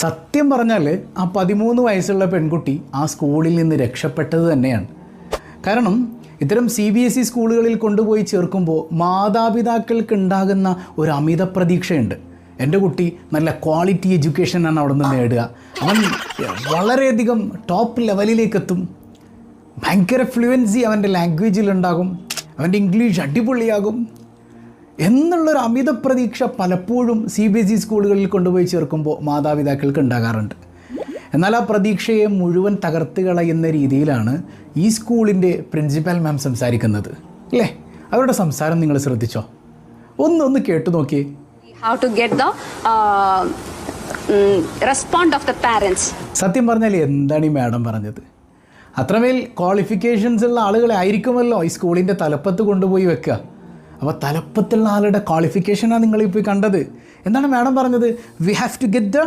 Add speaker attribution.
Speaker 1: സത്യം പറഞ്ഞാൽ ആ പതിമൂന്ന് വയസ്സുള്ള പെൺകുട്ടി ആ സ്കൂളിൽ നിന്ന് രക്ഷപ്പെട്ടത് തന്നെയാണ്. കാരണം ഇത്തരം സി ബി എസ് ഇ സ്കൂളുകളിൽ കൊണ്ടുപോയി ചേർക്കുമ്പോൾ മാതാപിതാക്കൾക്ക് ഉണ്ടാകുന്ന ഒരു അമിത പ്രതീക്ഷയുണ്ട്. എന്റെ കുട്ടി നല്ല ക്വാളിറ്റി എഡ്യൂക്കേഷനാണ് അവിടെ നിന്ന് നേടുക. അവൻ വളരെയധികം ടോപ്പ് ലെവലിലേക്ക് എത്തും ഭയങ്കര ഫ്ലുവൻസി അവന്റെ ലാംഗ്വേജിലുണ്ടാകും. അവന്റെ ഇംഗ്ലീഷ് അടിപൊളിയാകും. എന്നുള്ളൊരു അമിത പ്രതീക്ഷ പലപ്പോഴും സി ബി എസ് ഇ സ്കൂളുകളിൽ കൊണ്ടുപോയി ചേർക്കുമ്പോൾ മാതാപിതാക്കൾക്ക് ഉണ്ടാകാറുണ്ട്. എന്നാൽ ആ പ്രതീക്ഷയെ മുഴുവൻ തകർത്ത് കളയുന്ന രീതിയിലാണ് ഈ സ്കൂളിന്റെ പ്രിൻസിപ്പൽ മാം സംസാരിക്കുന്നത്. അല്ലേ? അവരുടെ സംസാരം നിങ്ങൾ ശ്രദ്ധിച്ചോ? ഒന്ന് ഒന്ന് കേട്ടു
Speaker 2: നോക്കി how to get the respond of the parents
Speaker 1: സത്യം പറഞ്ഞാൽ എന്താണ് ഈ മാഡം പറഞ്ഞത്? അത്രമേൽ ക്വാളിഫിക്കേഷൻസ് ഉള്ള ആളുകളെ ആയിരിക്കുമല്ലോ ഈ സ്കൂളിന്റെ തലപ്പത്ത് കൊണ്ടുപോയി വെക്കുക. അപ്പോൾ തലപ്പത്തുള്ള ആളുടെ ക്വാളിഫിക്കേഷനാണ് നിങ്ങളിപ്പോൾ കണ്ടത്. എന്താണ് മാഡം പറഞ്ഞത്? We have to get the